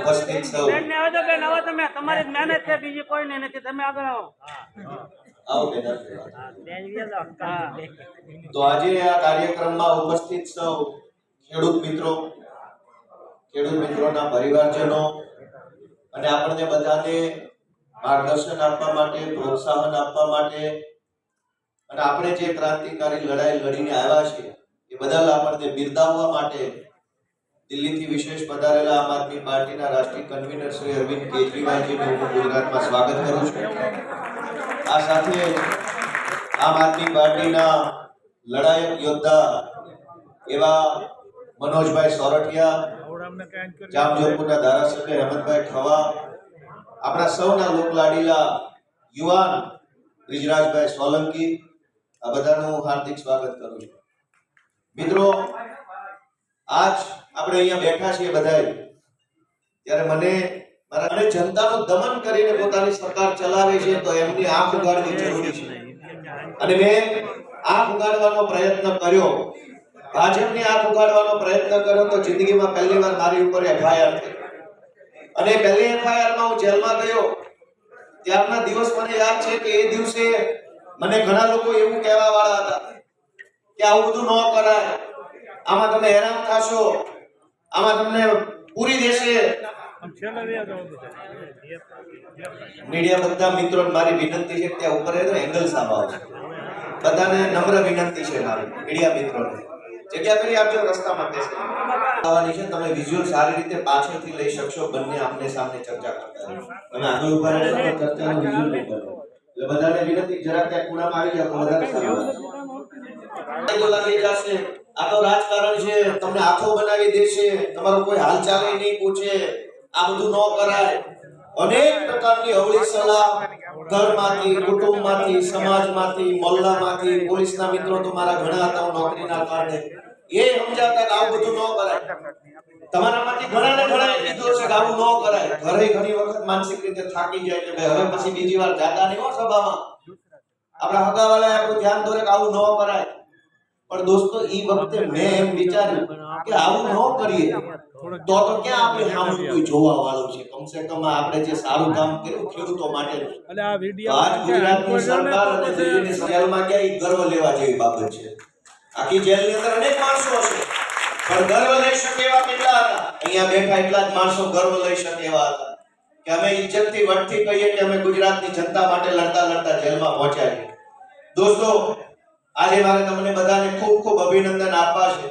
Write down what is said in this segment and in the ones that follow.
ઉપસ્થિત સૌ બેન ને આવવા દો બેન આવો તમે તમારી મહેનત છે બીજી કોઈ નથી. તમે આગળ આવો. આવો બેન આગળ. બેન વેલો હા તો આજે આ કાર્યક્રમમાં ઉપસ્થિત સૌ ખેડૂત મિત્રો ખેડૂત મિત્રોના પરિવારજનો અને આપણને બધાને માર્ગદર્શન આપવા માટે પ્રોત્સાહન આપવા માટે અને આપણે જે ક્રાંતિકારી લડાઈ લડીને આવ્યા છીએ એ બદલ આપણને બિરદાવવા માટે દિલ્હીથી વિશેષ પધારેલા આમ આદમી પાર્ટીના રાષ્ટ્રીય કન્વીનર શ્રી અરવિંદ કેજરીવાલજીનું ગુજરાતમાં સ્વાગત કરું છું. આ સાથે આમ આદમી પાર્ટીના લડાયક યોદ્ધા એવા મનોજભાઈ સોરઠિયા, જામજોધપુરના ધારાસભ્ય હેમંતભાઈ ખવા આપણા સૌના લોકલાડીલા યુવાન બ્રિજરાજભાઈ સોલંકી, આ બધાનું હાર્દિક સ્વાગત કરું છું. મિત્રો, આજ આપણે અહીંયા બેઠા છીએ બધાય. ત્યારે મને મારા અને જનતાનું દમન કરીને પોતાની સરકાર ચલાવે છે તો એમની આંખ ઉગાડવી જરૂરી છે. અને મેં આંખ ઉગાડવાનો પ્રયત્ન કર્યો. ભાજપની આંખ ઉગાડવાનો પ્રયત્ન કર્યો તો જિંદગીમાં પહેલી વાર મારી ઉપર એફઆઈઆર થઈ. અને પહેલી એફઆઈઆરમાં હું જેલમાં ગયો. ત્યારના દિવસ મને યાદ છે કે એ દિવસે મને ઘણા લોકો એવું કહેવા વાળા હતા કે આવું બધું ન કરાય. આમાં તમે હેરાન થશો. આમાં તમને પૂરી દેશે. મીડિયા બધા મિત્રો મારી વિનંતી છે ત્યાં ઉપર એંગલ આવશે. બધાને નમ્ર વિનંતી છે મારી, મીડિયા મિત્રોને. જગ્યા કરી આપજો, રસ્તામાં બેસે. આવવાની છે તમે વિઝ્યુઅલ સારી રીતે પાછળથી લઈ શકશો, બંને આમને સામને ચર્ચા કરતા અને આગળ ઊભા રહેશો તો ચર્ચાનો વિઝ્યુઅલ નહીં કરો એટલે બધાને વિનંતી, જરા ત્યાં ખૂણામાં આવી જાવ તો વધારે સારું. તો જશે આ તો રાજકારણ છે. તમને આંખો બનાવી દેશે. તમારો કોઈ હાલચાલ નહીં પૂછે. આ બધું ન કરાય. અનેક પ્રકારની અવળી સલાહ ઘરમાંથી, કુટુંબમાંથી, સમાજમાંથી મોહલ્લામાંથી પોલીસના મિત્રો તો ઘણા હતા નોકરીના કારણે. એ સમજાતા કે આવું બધું ન કરાય. તમારામાંથી ઘણાને ઘણાએ કીધું છે કે આવું ન કરાય. ઘરે ઘણી વખત માનસિક રીતે થાકી જાય ભાઈ હવે પછી બીજી વાર જાતા નહીં હો સભામાં. આપણા હગાવાળાએ આપણું ધ્યાન દોરે કે આવું ન કરાય. પણ દોસ્તો એ વખતે મેં એમ વિચાર્યું કે આવું ન કરીએ તો તો ક્યાં આપણે સામે કોઈ જોવા વાળું છે કમસે કમ આપણે જે સારું કામ કર્યું ખેડૂતો માટે. એટલે આ વીડિયો આજ ગુજરાતની સરકાર અને દિલ્હીની જેલમાં ગયા ગર્વ લેવા જેવી બાબત છે? આખી જેલની અંદર અનેક માણસો હશે. પણ ગર્વ લઈ શકે એવા કેટલા હતા? અહીંયા બેઠા એટલા જ માણસો ગર્વ લઈ શકે એવા હતા. કે અમે ઇજ્જતથી વટથી કહીએ કે અમે ગુજરાતની જનતા માટે લડતા લડતા જેલમાં પહોંચ્યા છીએ. દોસ્તો આજે મારે તમને બધાને ખૂબ ખૂબ અભિનંદન આપવા છે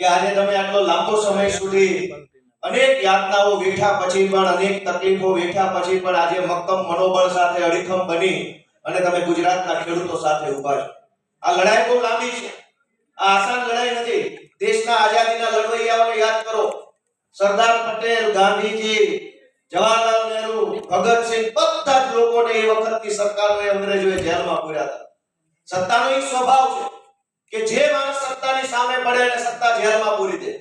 કે આજે તમે આટલો લાંબો સમય સુધી અનેક યાતનાઓ વેઠા પછી પણ, અનેક તકલીફો વેઠા પછી પણ આજે મક્કમ મનોબળ સાથે અડીખમ બની અને તમે ગુજરાતના ખેડૂતો સાથે ઊભા છો. આ લડાઈ બહુ લાંબી છે. આ આસાન લડાઈ નથી. દેશના આઝાદીના લડવૈયાઓને યાદ કરો. સરદાર પટેલ, ગાંધીજી, જવાહરલાલ નહેરુ, ભગતસિંહ બધા જ લોકોને એ વખતની સરકારોએ અંગ્રેજોએ જેલમાં પૂર્યા હતા. સત્તાનો એક સ્વભાવ છે કે જે માણસ સત્તાની સામે પડે અને સત્તા જેલમાં પૂરી દે.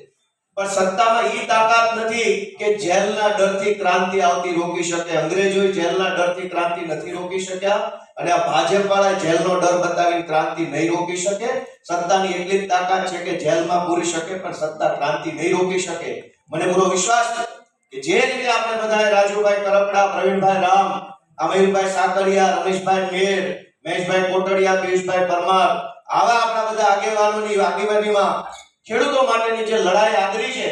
પણ સત્તામાં ઈ તાકાત નથી કે જેલના ડરથી ક્રાંતિ આવતી રોકી શકે. અંગ્રેજોએ જેલના ડરથી ક્રાંતિ નથી રોકી શક્યા અને આ ભાજપ વાળા જેલનો ડર બતાવીને ક્રાંતિ નહીં રોકી શકે. સત્તાની એટલી જ તાકાત છે કે જેલમાં પૂરી શકે, પણ સત્તા ક્રાંતિ નહીં રોકી શકે. મને પૂરો વિશ્વાસ છે કે જે રીતે આપણે બધાએ રાજુભાઈ કરપડા પ્રવીણભાઈ રામ અમીરભાઈ સાકરિયા, રમેશભાઈ મેર મહેશભાઈ કોટડિયા, પિયુષભાઈ પરમાર, આવા આપણા બધા આગેવાનોની આગેવાનીમાં ખેડૂતો માટેની જે લડાઈ આદરી છે,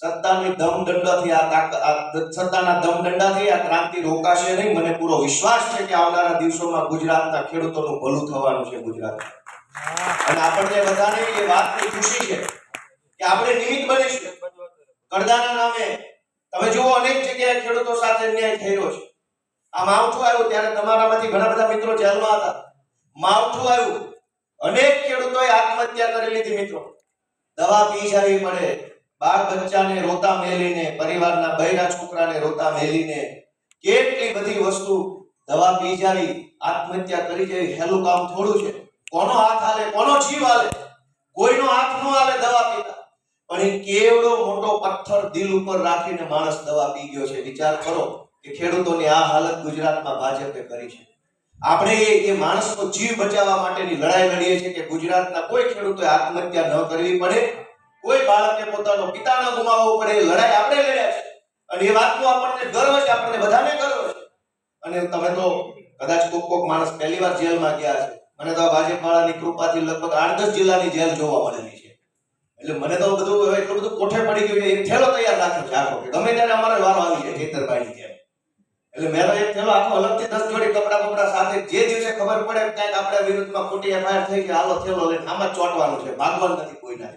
સત્તાની દમદંડાથી આ સત્તાના દમદંડાથી આ ક્રાંતિ રોકાશે નહીં. મને પૂરો વિશ્વાસ છે કે આવનારા દિવસોમાં ગુજરાતના ખેડૂતોનું ભલું થવાનું છે ગુજરાત. અને આપણને બધાને એ વાતની ખુશી છે કે આપણે નિમિત્ત બનીશું. કરદાના નામે. તમે જુઓ, અનેક જગ્યાએ ખેડૂતો સાથે અન્યાય રહ્યો છે. આ માવઠું આવ્યું ત્યારે તમારામાંથી ઘણા બધા મિત્રો જેલમાં હતા. માવઠું આવ્યું. અનેક ખેડૂતોએ આત્મહત્યા કરી લીધી મિત્રો. દવા પી જાવી પડે. બાળ બચ્ચાને રોતા મેલીને, પરિવારના બૈરા છોકરાને રોતા મેલીને કેટલી બધી વસ્તુ દવા પી જાવી, આત્મહત્યા કરી જેવી, હેલું કામ થોડું છે. કોનો હાથ હાલે, કોનો જીવ હાલે? કોઈનો હાથ ન હાલે દવા પીતા. પણ એ કેવડો મોટો પથ્થર દિલ ઉપર રાખીને માણસ દવા પી ગયો છે. વિચાર કરો. કે ખેડૂતોની આ હાલત ગુજરાતમાં ભાજપે કરી છે. આપણે એ માણસનો જીવ બચાવવા માટેની લડાઈ લડીએ છીએ કે ગુજરાતના કોઈ ખેડૂતોએ આત્મહત્યા ન કરવી પડે, કોઈ બાળકને પોતાનો પિતા ન ગુમાવવો પડે, એ લડાઈ આપણે લડ્યા છે અને એ વાતનો આપણને ગર્વ છે, આપણને બધાને ગર્વ છે. અને તમે તો કદાચ કોક કોક માણસ પહેલી વાર જેલમાં ગયા છે. મને તો ભાજપ વાળાની કૃપાથી લગભગ આઠ દસ જિલ્લાની જેલ જોવા મળેલી છે. એટલે મને તો બધું એટલું બધું કોઠે પડી ગયું એક થેલો તૈયાર રાખ્યો છે આખો કે ગમે ત્યારે અમારે વારો આવી જાય ખેતરબાઈની જેમ. એટલે મેં તો એક થેલો આખો અલગથી દસ જોડી કપડા બપડા સાથે જે દિવસે ખબર પડે ક્યાંક આપણા વિરુદ્ધમાં ખોટી એફઆઈઆર થઈ કે હાલો થેલો લઈને આમાં જ ચોંટવાનું છે, ભાગવાનું નથી કોઈના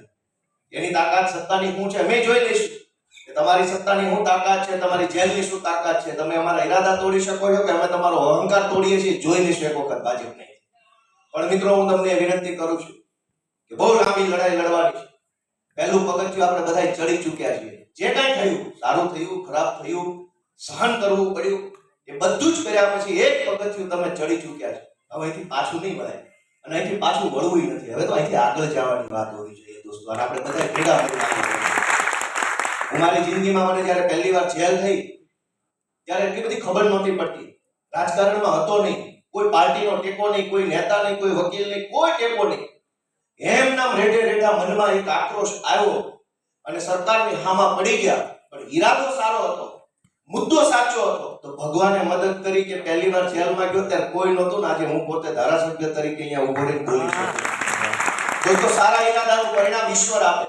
એની તાકાત સત્તાની શું છે, અમે જોઈ લઈશું કે તમારી સત્તાની શું તાકાત છે, તમારી જેલની શું તાકાત છે. તમે અમારા ઈરાદા તોડી શકો છો કે અમે તમારો અહંકાર તોડીએ છીએ, જોઈ લઈશું એક વખત ભાજપને. પણ મિત્રો, હું તમને વિનંતી કરું છું કે બહુ લાંબી લડાઈ લડવાની છે. પહેલું પગથિયું આપણે બધા ચડી ચૂક્યા છીએ. જે કાંઈ થયું, સારું થયું, ખરાબ થયું સહન કરવું પડ્યું. એ બધું જ કર્યા પછી એક પગથિયું તમે ચડી ચૂક્યા છો. હવે અહીંથી પાછું નહીં વળાય અને અહીંથી પાછું વળવું નથી. હવે તો અહીંથી આગળ જવાની વાત હોવી જોઈએ દોસ્તો. અને આપણે બધા ભેગા. હું મારી જિંદગીમાં મને જ્યારે પહેલી વાર જેલ થઈ, ત્યારે એટલી બધી ખબર નહોતી પડતી. રાજકારણમાં હતો નહીં. કોઈ પાર્ટીનો ટેકો નહીં, કોઈ નેતા નહીં, કોઈ વકીલ નહીં, કોઈ ટેકો નહીં. એમ નામ રેડે રેડા મનમાં એક આક્રોશ આવ્યો અને સરકારની હામાં પડી ગયા. પણ ઈરાદો સારો હતો. મુદ્દો સાચો હતો. તો ભગવાને મદદ કરી કે પહેલી વાર જેલમાં ગયો ત્યારે કોઈ નહોતું ને આજે હું પોતે ધારાસભ્ય તરીકે અહીંયા ઊભો બોલી શકું. તો સારા ઈરાદાનું પરિણામ ઈશ્વર આપે.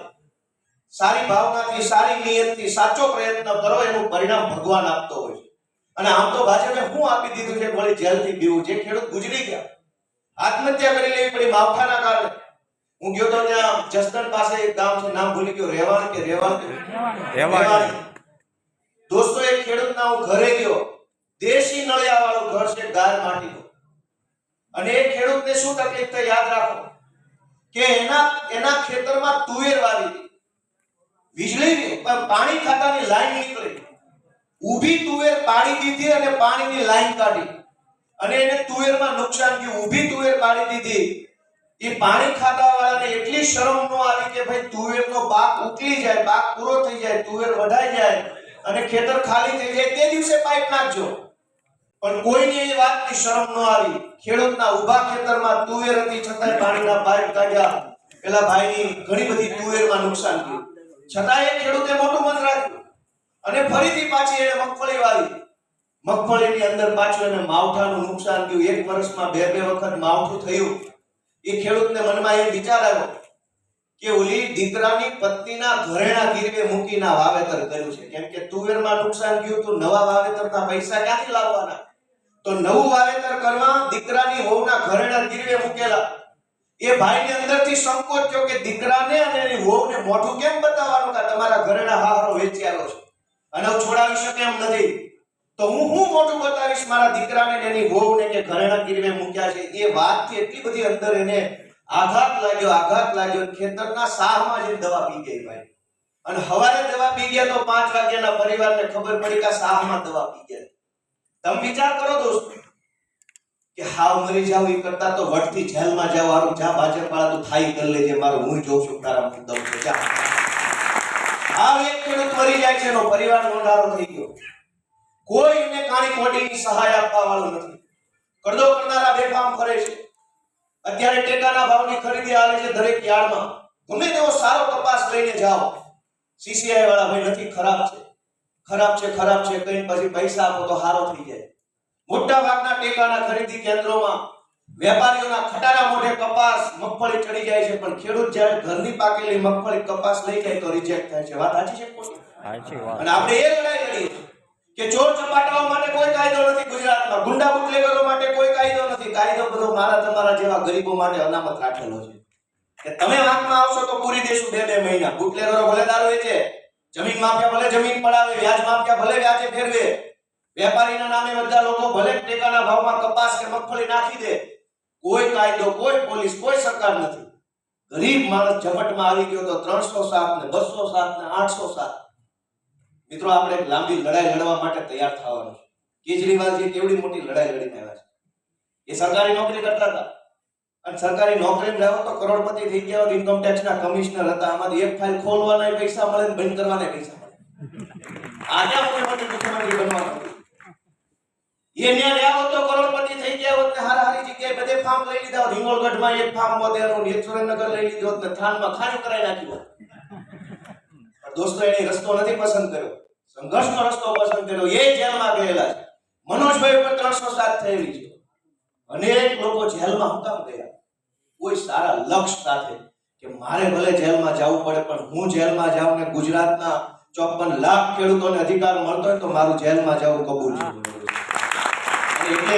સારી ભાવનાથી સારી નિયતથી સાચો પ્રયત્ન કરો એનું પરિણામ ભગવાન આપતો હોય છે. અને આમ તો ભાજપે હું આપી દીધું છે વળી જેલથી બીવું. જે ખેડૂત ગુજરી ગયા આત્મહત્યા કરી લેવી પડી માવઠાના કારણે. હું ગયો તો ત્યાં જસદણ પાસે એક ગામ છે નામ ભૂલી ગયો રેવાણ કે રેવાણ. રેવાણી. દોસ્તો એક ખેડૂતના હું ઘરે ગયો. દેશી નળિયા વાળું ઘર છે ગાર માટીનું. અને એ ખેડૂતને શું તકલીફ થઈ, યાદ રાખો, કે એના એના ખેતરમાં તુવેર વાવી. વીજળી પણ પાણી ખાતાની લાઈન નીકળી. ઊભી તુવેર પાડી દીધી અને પાણીની લાઈન કાઢી. અને એને તુવેરમાં નુકસાન થયું. ઊભી તુવેર પાડી દીધી. એ પાણી ખાતા વાળાને એટલી શરમ ન આવી કે ભાઈ તુવેરનો પાક ઉકલી જાય પાક પૂરો થઈ જાય, તુવેર વઢાઈ જાય. અને ખેતર ખાલી થઈ જાય તે દિવસે પાઇપ નાખજો. પણ કોઈને એ વાતની શરમ ન આવી. ખેડૂતના ઊભા ખેતરમાં તુવેર હતી, છતાંય પાણીના પાઇપ કાઢ્યા. પેલા ભાઈની ઘણી બધી તુવેરમાં નુકસાન થયું. છતાં એ ખેડૂતે મોટું મન રાખ્યું. અને ફરીથી પાછી એને મગફળી વાવી. મગફળીની અંદર પાછું એને માવઠાનું નુકસાન થયું. એક વર્ષમાં બે બે વખત માવઠું થયું. એ ખેડૂતને મનમાં એ વિચાર આવ્યો કે ઓલી દીકરાની પત્નીના ઘરેણા ગીરવે મૂકીના વાવેતર કર્યું છે. કેમ કે તુવેરમાં નુકસાન ગયું તો નવા વાવેતરના પૈસા ક્યાંથી લાવવાના? તો નવું વાવેતર કરવા દીકરાની વહુના ઘરેણા ગીરવે મૂકેલા. એ ભાઈને અંદરથી સંકોચ થયો કે દીકરાને અને એની વહુને મોઢું કેમ બતાવવાનું કે તમારા ઘરેણા હારો વેચી છે? અને છોડાવી શકે એમ નથી. તો હું હું મોટું બતાવીશ મારા દીકરાને ને એની વહુને કે ઘરેણા ગીરવે મૂક્યા છે? એ વાતથી એટલી બધી અંદર એને આઘાત લાગ્યો આઘાત લાગ્યો ખેતરના સાહમાં જે દવા પી ગઈ ભાઈ. અને હવારે દવા પી ગયા તો પાંચ વાગ્યાના પરિવારને ખબર પડી કે આ સાહમાં દવા પી ગયા. તમે વિચાર કરો દોસ્તો, કે હાવ મરી જાવ એ કરતા તો વટથી જેલમાં જાવ હારું જા ભાજપ વાળા તો થાય કરી લેજે, મારું હું જોઉં છું તારા મુદ્દા છે. જા. હાવ એક ખેડૂત મરી જાય છે, એનો પરિવાર નોંધારો થઈ ગયો. કોઈને કાણી કોટીની સહાય આપવા વાળું નથી. કરદો કરનારા બેફામ ફરે છે. અત્યારે ટેકાના ભાવની ખરીદી આવે છે દરેક યાર્ડમાં. ગમે તેવો સારો કપાસ લઈને જાઓ. સીસીઆઈ વાળા ભાઈ નથી ખરાબ છે. ખરાબ છે ખરાબ છે. કઈ પછી પૈસા આપો તો હારો થઈ જાય. મોટા ભાગના ટેકાના ખરીદી કેન્દ્રોમાં વેપારીઓના ખટારા મોઢે કપાસ મગફળી ચડી જાય છે પણ ખેડૂત જ્યારે ઘરની પાકેલી મગફળી કપાસ લઈ જાય તો રિજેક્ટ થાય છે. વાત સાચી છે અને આપણે એ લડાઈ લડીએ કે ચોર ચપાટાઓ માટે કોઈ કાયદો નથી ગુજરાતમાં. ગુંડા બુટલેગરો માટે કોઈ કાયદો નથી. કાયદો બધો મારા તમારા જેવા ગરીબો માટે અનામત રાખેલો છે. કે તમે વાતમાં આવશો તો પૂરી દેશું બે બે મહિના. બુટલેગરો ભલે દારૂ વેચે જમીન માફિયા ભલે જમીન પડાવે, વ્યાજ માફિયા ભલે વ્યાજે ફેરવે. વેપારીના નામે બધા લોકો ભલે ટેકાના ભાવમાં કપાસ કે મગફળી નાખી દે. કોઈ કાયદો, કોઈ પોલીસ, કોઈ સરકાર નથી. ગરીબ માણસ ઝપટમાં આવી ગયો તો ત્રણસો સાત ને બસો સાત ને આઠસો સાત મિત્રો, આપણે એક લાંબી લડાઈ લડવા માટે તૈયાર થવાનું છે. કેજરીવાલજી કેવડી મોટી લડાઈ લડીને આવ્યા છે. એ સરકારી નોકરી કરતા હતા. અને સરકારી નોકરી રહ્યો તો કરોડપતિ થઈ ગયા હોય ઇન્કમ ટેક્સ ના કમિશનર હતા. આમાંથી એક ફાઇલ ખોલવાના પૈસા મળે ને બંધ કરવાના પૈસા મળે. આજે મોટી મુખ્યમંત્રી બનવાનું એ ન્યા હોત તો કરોડપતિ થઈ ગયા હોત ને હારા હારી જગ્યાએ બધે ફાર્મ લઈ લીધા હોત. હિંગોળગઢમાં એક ફાર્મ હોત, એનું એક સુરેન્દ્રનગર લઈ લીધો હોત ને થાનમાં ખાલી કરાવી નાખ્યું હોત. દોસ્તો એને રસ્તો નથી પસંદ કર્યો. સંઘર્ષનો રસ્તો પસંદ કર્યો. એ જેલમાં ગયેલા છે. મનોજભાઈ ઉપર ત્રણસો સાત થયેલી છે. અનેક લોકો જેલમાં હું કામ ગયા કોઈ સારા લક્ષ્ય સાથે કે મારે ભલે જેલમાં જવું પડે, પણ હું જેલમાં જાઉં ને ગુજરાતના ચોપન લાખ ખેડૂતોને અધિકાર મળતો હોય તો મારું જેલમાં જવું કબૂલ છે. એટલે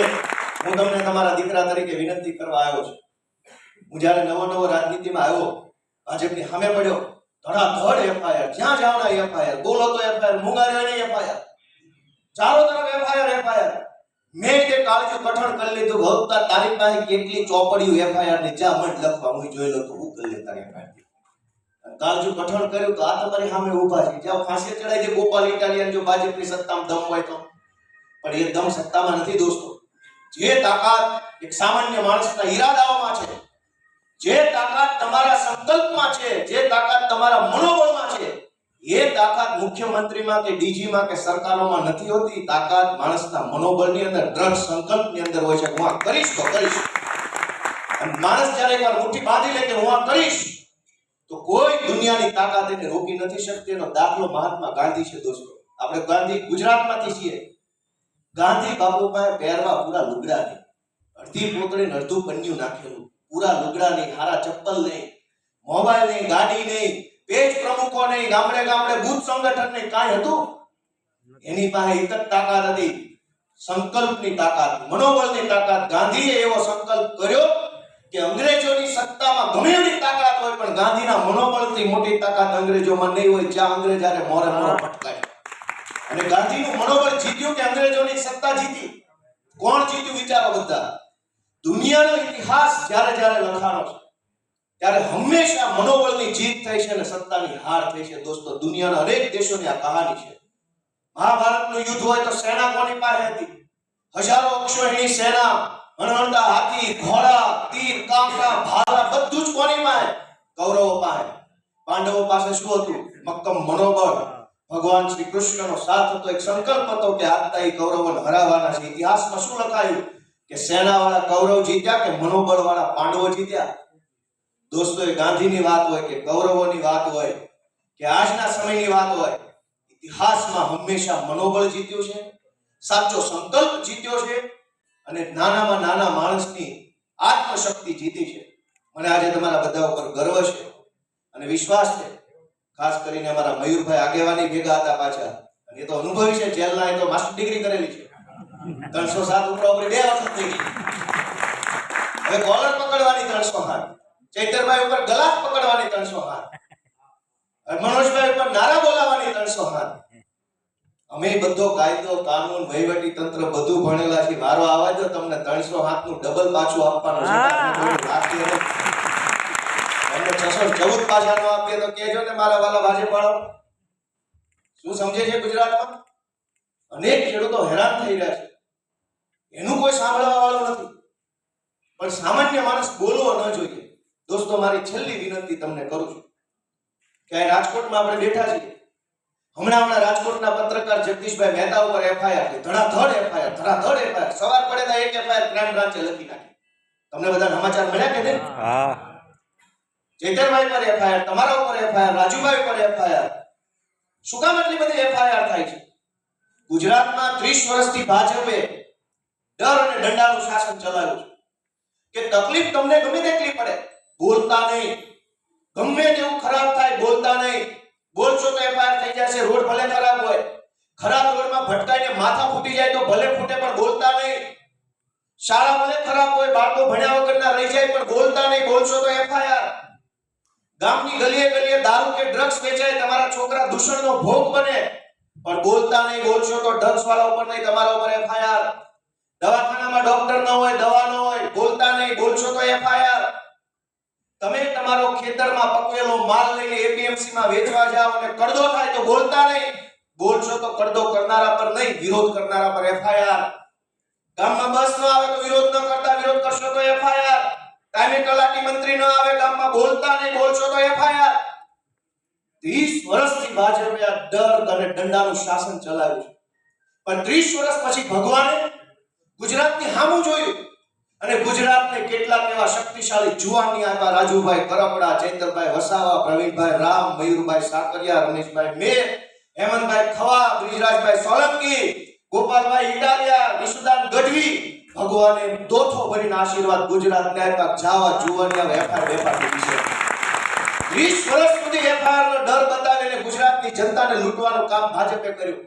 હું તમને તમારા દીકરા તરીકે વિનંતી કરવા આવ્યો છું. હું જ્યારે નવો નવો રાજનીતિમાં આવ્યો, ભાજપની સામે પડ્યો ધડાધડ એફઆઈઆર જ્યાં જાવના એફઆઈઆર બોલો તો એફઆઈઆર મુંગારી એફઆઈઆર ચારો તરફ એફઆઈઆર એફઆઈઆર મેં તે કાળજી કઠણ કરી લીધું ભવતા તારી પાસે કેટલી ચોપડીઓ એફઆઈઆરની જ્યાં મત લખવા હું જોઈ લો તો હું કરી લે તારી એફઆઈઆર કાળજી કઠણ કર્યું તો આ તમારી સામે ઊભા છે. જ્યાં ફાંસી ચડાઈ દે, ગોપાલ ઇટાલિયન જો ભાજપની સત્તામાં દમ હોય તો. પણ એ દમ સત્તામાં નથી દોસ્તો. જે તાકાત એક સામાન્ય માણસના ઈરાદાઓમાં છે જે તાકાત તમારા સંકલ્પમાં છે, જે તાકાત તમારા મનોબળમાં છે, એ તાકાત મુખ્યમંત્રીમાં કે ડીજીમાં કે સરકારોમાં નથી હોતી. તાકાત માણસના મનોબળની અંદર, દ્રઢ સંકલ્પની અંદર હોય છે હું આ કરીશ તો કરીશ. માણસ જ્યારે એકવાર મુઠ્ઠી બાંધી લે કે હું આ કરીશ, તો કોઈ દુનિયાની તાકાત એને રોકી નથી શકતી. એનો દાખલો મહાત્મા ગાંધી છે દોસ્તો. આપણે ગાંધી ગુજરાતમાંથી છીએ. ગાંધી બાપુ પહેરવા પૂરા લુગડા નહીં અડધી પોતળી અડધું પન્યું નાખેલું. પૂરા લુગડા નહીં હારા ચપ્પલ નહીં મોબાઈલ નહીં ગાડી નહીં, પેજ પ્રમુખો નહીં, ગામડે ગામડે બુથ સંગઠન નહીં, કાંઈ હતું? એની પાસે એક જ તાકાત હતી, સંકલ્પની તાકાત, મનોબળની તાકાત. ગાંધીએ એવો સંકલ્પ કર્યો કે અંગ્રેજોની સત્તામાં ગમે એવી તાકાત હોય, પણ ગાંધીના મનોબળથી મોટી તાકાત અંગ્રેજોમાં નહીં હોય, જ્યાં અંગ્રેજ આરે મોરે મોરો ફટકાય અને ગાંધીનું મનોબળ જીત્યું કે અંગ્રેજોની સત્તા જીતી? કોણ જીત્યું વિચારો બધા? દુનિયાનો ઇતિહાસ જ્યારે જ્યારે લખાણો છે, ત્યારે હંમેશા મનોબળની જીત થઈ છે અને સત્તાની હાર થઈ છે. દોસ્તો, દુનિયાના હરેક દેશોની આ કહાની છે. મહાભારતનું યુદ્ધ હોય તો સેના કોની પાસે હતી? હજારો અક્ષોહિણી સેના અનહણતા હાથી, ઘોડા, તીર, કાંકરા, ભાલા, બધું જ કોની પાસે? કૌરવો પાસે. પાંડવો પાસે શું હતું? મક્કમ મનોબળ. ભગવાન શ્રી કૃષ્ણનો સાથ હતો. એક સંકલ્પ હતો કે આજતા એ કૌરવોને હરાવવાના છે. ઇતિહાસમાં શું લખાયું? કે સેનાવાળા કૌરવ જીત્યા કે મનોબળવાળા પાંડવો જીત્યા? દોસ્તો, એ ગાંધીની વાત હોય કે કૌરવોની વાત હોય કે આજના સમયની વાત હોય, ઇતિહાસમાં હંમેશા મનોબળ જીત્યું છે, સાચો સંકલ્પ જીત્યો છે અને નાનામાં નાના માણસની આત્મશક્તિ જીતી છે. મને આજે તમારા બધા ઉપર ગર્વ છે અને વિશ્વાસ છે. ખાસ કરીને અમારા મયુરભાઈ આગેવાની ભેગા હતા પાછા. અને એ તો અનુભવી છે, જેલના એ તો માસ્ટર ડિગ્રી કરેલી છે. ત્રણસો સાત ઉપર ઉપર બે વખત થઈ ગઈ. હવે કોલર પકડવાની ત્રણસો હાથ ચૈતરભાઈ ઉપર ગલાસ પકડવાની ત્રણસો હાથ મનોજભાઈ ઉપર નારા બોલાવાની ત્રણસો હાથ અમે બધો કાયદો કાનૂન વહીવટી તંત્ર બધું ભણેલા છે મારો આવાજ જો તમને ત્રણસો હાથનું ડબલ પાછું આપવાનું છે. છસો ચૌદ પાછા નો આપીએ તો કેજો ને મારા વાલા ભાજપ વાળો શું સમજે છે ગુજરાતમાં? અનેક ખેડૂતો હેરાન થઈ રહ્યા છે. એનું કોઈ સાંભળવા વાળું નથી. પણ સામાન્ય માણસ બોલવો ન જોઈએ. દોસ્તો મારી છેલ્લી વિનંતી તમને કરું છું. કે રાજકોટમાં આપણે બેઠા છીએ. હમણાં હમણાં રાજકોટના પત્રકાર જગદીશભાઈ મહેતા ઉપર એફઆઈઆર થઈ ધડાધડ એફઆઈઆર ધડાધડ એફઆઈઆર સવાર પડે તો એક એફઆઈઆર ક્રાઇમ બ્રાન્ચે લખી નાખી. તમને બધા સમાચાર મળ્યા કે નહીં? હા. ચેતરભાઈ પર એફઆઈઆર તમારા ઉપર એફઆઈઆર રાજુભાઈ પર એફઆઈઆર શું કામ એટલી બધી એફઆઈઆર થાય છે? ગુજરાતમાં 30 વર્ષથી ભાજપે ડર અને દંડાનું શાસન ચલાવ્યું છે. કે તકલીફ તમને ગમે તેટલી પડે, બોલતા નહીં. ગમે તેવું ખરાબ થાય, બોલતા નહીં. બોલશો તો એફઆઈઆર થઈ જશે, રોડ ભલે ખરાબ હોય. ખરાબ રોડમાં ભટકાઈને માથા ફૂટી જાય તો ભલે ફૂટે, પણ બોલતા નહીં. શાળા ભલે ખરાબ હોય, બાળકો ભણ્યા વગરના રહી જાય, પણ બોલતા નહીં. બોલશો તો એફઆઈઆર. ગામની ગલીએ ગલીએ દારૂ કે ડ્રગ્સ વેચાય, તમારા છોકરા દૂષણનો ભોગ બને. પણ બોલતા નહીં, બોલશો તો ડ્રગ્સ વાળા ઉપર નહીં, તમારા ઉપર એફઆઈઆર. દવાખાનામાં ડોક્ટર ન હોય, દવા ન હોય, બોલતા નહીં, બોલશો તો એફઆઈઆર. તમે તમારો ખેતરમાં પકવેલો માલ લઈને એપીએમસી માં વેચવા જાઓ અને કડદો થાય તો બોલતા નહીં. બોલશો તો કડદો કરનારા પર નહીં, વિરોધ કરનારા પર એફઆઈઆર. ગામમાં બસ ન આવે તો વિરોધ ન કરતા, વિરોધ કરશો તો એફઆઈઆર. ટાઈમે તલાટી મંત્રી ન આવે, ગામમાં બોલતા નહીં, બોલશો તો એફઆઈઆર. 30 વર્ષથી ભાજપે આ ડર અને દંડાનું શાસન ચલાવ્યું છે. પણ 30 વર્ષ પછી ભગવાને ગુજરાતની હામું જોયું. અને ગુજરાતને કેટલાક એવા શક્તિશાળી જુવાની આપ્યા રાજુભાઈ કરપડા ચેતરભાઈ વસાવા, પ્રવીણભાઈ રામ, મયુરભાઈ સાકરિયા, રમેશભાઈ મેર, હેમંતભાઈ ખવા બ્રિજરાજભાઈ સોલંકી, ગોપાલભાઈ ઈડાલિયા વિશુદાન ગઢવી, ભગવાને દોથો ભરીને આશીર્વાદ ગુજરાતને આપ્યા. જાવા જુવાની વેપાર વેપાર છે વીસ વર્ષ સુધી એફઆઈઆર નો ડર બતાવીને ગુજરાતની જનતાને લૂંટવાનું કામ ભાજપે કર્યું.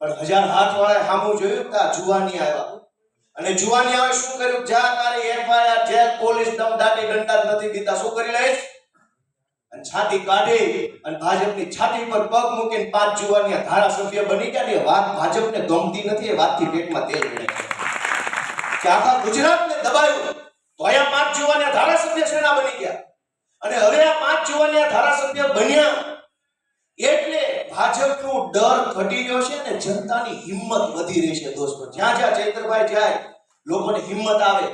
પણ હજાર હાથ વાળા સામું જોયું કે આ જુવાની આવ્યા. અને જુવાની આવે શું કર્યું? જ્યાં તારી એફઆઈઆર જે પોલીસ દમ દાટી દંડા નથી દીધા, શું કરી લઈશ? અને છાતી કાઢી અને ભાજપની છાતી પર પગ મૂકીને પાંચ જુવાનિયા ધારાસભ્ય બની ગયા. ને વાત ભાજપને ગમતી નથી, એ વાતથી પેટમાં તેલ પડે કે આખા ગુજરાતને દબાયું. તો અહીંયા પાંચ જુવાનિયા ધારાસભ્ય શેના બની ગયા. અને હવે આ પાંચ જુવાનિયા ધારાસભ્ય બન્યા. એટલે ભાજપનો ડર ઘટી ગયો છે ને જનતાની હિંમત વધી રહી છે દોસ્તો. જ્યાં જ્યાં ચૈતરભાઈ જાય, લોકોને હિંમત આવે.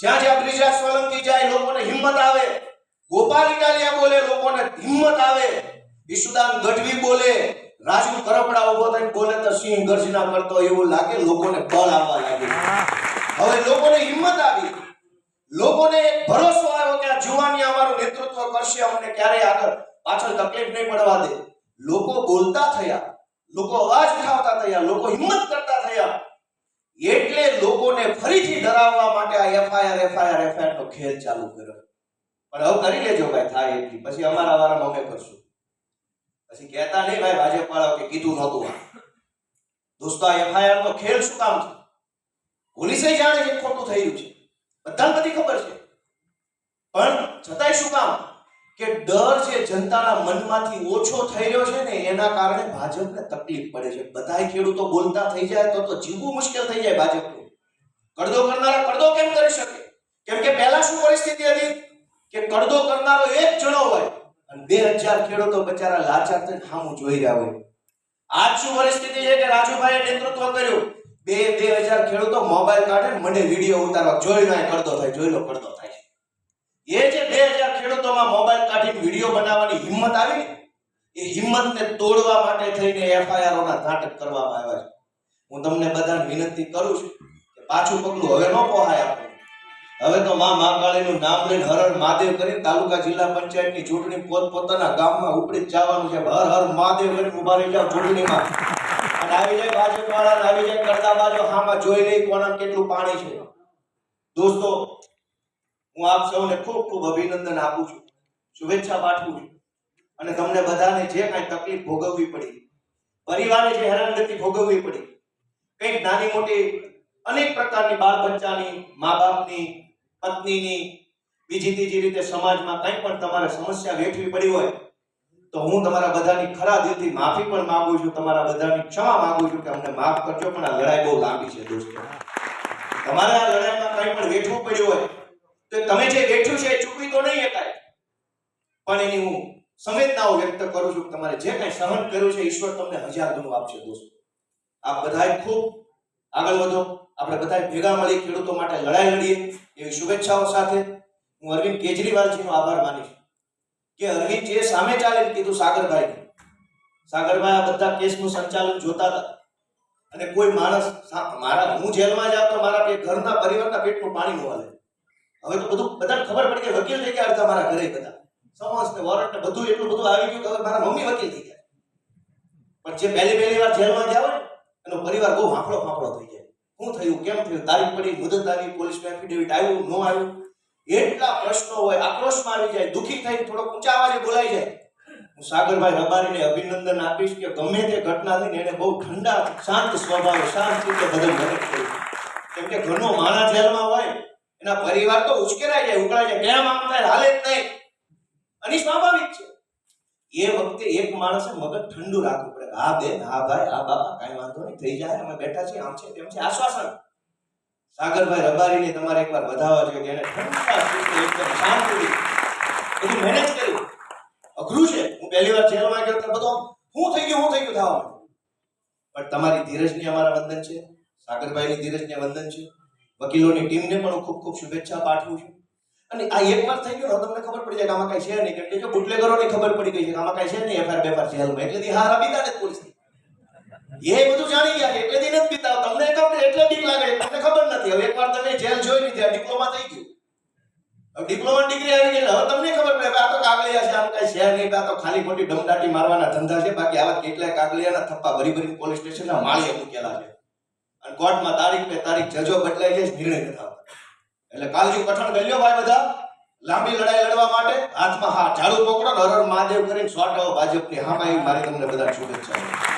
જ્યાં જ્યાં બ્રિજા સોલંકી જાય, લોકોને હિંમત આવે. ગોપાલ ઇટાલિયા બોલે, લોકોને હિંમત આવે. ઈશુદાન ગઢવી બોલે, રાજુ કરપડા ઊભો થઈને બોલે તો સિંહ ગર્જના કરતો એવું લાગે, લોકોને બળ આવવા લાગે હવે લોકોને હિંમત આવી. લોકોને ભરોસો આવ્યો કે આ જુવાની અમારું નેતૃત્વ કરશે, અમને ક્યારેય આગળ પાછળ તકલીફ નહીં પડવા દે. લોકો બોલતા થયા, લોકો અવાજ ઉઠાવતા થયા, લોકો હિંમત કરતા થયા. એટલે લોકોને ફરીથી ડરાવવા માટે આ એફઆઈઆર એફઆઈઆર એફઆઈઆર નો ખેલ ચાલુ કર્યો. પણ હવે કરી લેજો ભાઈ, થાય એટલી. પછી અમારા વારા અમે કરશું. પછી કહેતા નહીં ભાઈ ભાજપ વાળા કે કીધું નહોતું દોસ્તો, આ એફઆઈઆર નો ખેલ શું કામ છે? પોલીસે જાણે કે ખોટું રહ્યું છે. બધાને બધી ખબર છે. પણ છતાંય શું કામ? કે ડર જે જનતાના મનમાંથી ઓછો થઈ રહ્યો છે ને, એના કારણે ભાજપને તકલીફ પડે છે. બધાય ખેડૂતો બોલતા થઈ જાય તો તો જીવવું મુશ્કેલ થઈ જાય ભાજપનું. કરદો કરનારા કરદો કેમ કરી શકે? કેમ કે પહેલા શું પરિસ્થિતિ હતી? કે કરદો કરનારો એક જણો હોય અને બે હજાર ખેડૂતો બચારા લાચાર થઈને સામું જોઈ રહ્યા હોય. આજ શું પરિસ્થિતિ છે કે રાજુભાઈએ નેતૃત્વ કર્યું? બે બે હજાર ખેડૂતો મોબાઈલ કાઢે મને વીડિયો ઉતારવા. જોઈ લો કરદો થાય, જોઈ લો, કરદો થાય એ જે બે હજાર ખેડૂતોમાં મોબાઈલ કાઢીને વીડિયો બનાવવાની હિંમત આવી એ હિંમતને તોડવા માટે થઈને એફઆઈઆર ના નાટક કરવામાં આવ્યા છે. હું તમને બધાને વિનંતી કરું છું કે પાછું પગલું હવે ન પોહાય આપણે. હવે તો મા મહાકાળીનું નામ લઈને હર મહાદેવ કરી તાલુકા જિલ્લા પંચાયતની ચૂંટણી પોત પોતાના ગામમાં ઉપડી જવાનું છે. હર હર મહાદેવ કરીને ઊભા રહી જાવ ચૂંટણીમાં. અને આવી જાય ભાજપ વાળા આવી જાય કરતા બાજુ, હામાં જોઈ લઈ કોના કેટલું પાણી છે. દોસ્તો હું આપ સૌને ખૂબ ખૂબ અભિનંદન આપું છું. શુભેચ્છા પાઠવું છું. અને તમને બધાને જે કાંઈ તકલીફ ભોગવવી પડી, પરિવારે જે હેરાનગતિ ભોગવવી પડી, કંઈક નાની મોટી અનેક પ્રકારની બાળ બચ્ચાની મા બાપની પત્નીની, બીજી ત્રીજી રીતે સમાજમાં કંઈ પણ તમારે સમસ્યા વેઠવી પડી હોય, તો હું તમારા બધાની ખરા દિલથી માફી પણ માંગુ છું, તમારા બધાની ક્ષમા માંગુ છું કે અમને માફ કરજો, પણ આ લડાઈ બહુ લાંબી છે, દોસ્તો. તમારે આ લડાઈમાં કંઈ પણ વેઠવું પડ્યું હોય તો તમે જે વેઠ્યું છે એ ચૂકવી તો નહીં શકાય પણ એની હું સંવેદનાઓ વ્યક્ત કરું છું તમારે જે કાંઈ સહન કર્યું છે, ઈશ્વર તમને હજાર ગણું આપશે દોસ્તો. આપ બધાએ ખૂબ આગળ વધો. આપણે બધાએ ભેગા મળી ખેડૂતો માટે લડાઈ લડીએ. એવી શુભેચ્છાઓ સાથે હું અરવિંદ કેજરીવાલજીનો આભાર માનીશ કે અરવિંદજીએ સામે ચાલીને કીધું સાગરભાઈ. સાગરભાઈ આ બધા કેસનું સંચાલન જોતા હતા. અને કોઈ માણસ મારા, હું જેલમાં જાઉં તો મારા ઘરના પરિવારના પેટનું પાણી ન હાલે. હવે તો બધું બધાને ખબર પડી કે વકીલ થઈ ગયા હતા મારા ઘરે બધા. સમન્સ ને વોરંટ ને બધું એટલું બધું આવી ગયું કે મારા મમ્મી વકીલ થઈ ગયા. પણ જે પહેલી પહેલી વાર જેલમાં જાવ ને, એનો પરિવાર બહુ હાંફળો ફાંફળો થઈ જાય. શું થયું? કેમ થયું? તારીખ પડી, મુદત આવી, પોલીસનું એફિડેવિટ આવ્યું, ન આવ્યું? એટલા પ્રશ્નો હોય, આક્રોશમાં આવી જાય, દુઃખી થઈને થોડો ઊંચા અવાજે બોલાઈ જાય. હું સાગરભાઈ રબારીને અભિનંદન આપીશ કે ગમે તે ઘટના થઈને એને બહુ ઠંડા, શાંત સ્વભાવે, શાંત રીતે બધું મદદ કર્યું કેમ કે ઘરનો માણા જેલમાં હોય એના પરિવાર તો ઉશ્કેરાઈ જાય, ઉકળાઈ જાય. કેમ આમ થાય? હાલે જ નહીં. અને સ્વાભાવિક છે. એ વખતે એક માણસે મગજ ઠંડુ રાખવું પડે. હા બેન, હા ભાઈ, હા બાપા, કાંઈ વાંધો નહીં. થઈ જાય, અમે બેઠા છીએ, આમ છે તેમ છે. આશ્વાસન. સાગરભાઈ રબારીને તમારે એકવાર વધાવવા જોઈએ કે એને ઠંડા એકદમ શાંતિથી બધું મેનેજ કર્યું. અઘરું છે. હું પહેલી વાર જેલમાં ગયો ત્યારે બધો હું થઈ ગયું, હું થઈ ગયું થવા પણ તમારી ધીરજની અમારા વંદન છે. સાગરભાઈની ધીરજને વંદન છે. વકીલોની ટીમને પણ હું ખૂબ ખૂબ શુભેચ્છા પાઠવું છું. અને આ એક વાર થઈ ગયું તમને ખબર પડી જાય કે આમાં કઈ છે નહીં એટલે જો બુટલેગરોને ખબર પડી ગઈ છે આમાં કઈ છે નહીં એફઆર બેફાર જેલમાં એટલે હાર આપી દે પોલીસ એ બધું જાણી ગયા છે, એટલે નથી પીતા. તમને ખબર એટલે બીક લાગે તમને ખબર નથી. હવે એકવાર તમે જેલ જોઈ લીધી, આ ડિપ્લોમા થઈ ગયું. હવે ડિપ્લોમા ડિગ્રી આવી ગઈ હવે તમને ખબર પડે આ તો કાગળિયા છે, આમ કઈ શહેર નહીં આ તો ખાલી ખોટી ડમડાટી મારવાના ધંધા છે, બાકી આવા કેટલાય કાગળિયાના થપ્પા ભરી ભરી પોલીસ સ્ટેશનના માળીએ મૂકેલા છે. કોર્ટમાં તારીખ પે તારીખ જજો બદલાઈ જાય નિર્ણય નથી આવતો. એટલે કાલજી કઠણ કરી ભાઈ બધા. લાંબી લડાઈ લડવા માટે. હાથમાં હા, ઝાડુ પકડો ને હર હર મહાદેવ કરીને સોટાઓ ભાજપની. હામાં એવી મારી તમને બધા શુભેચ્છાઓ.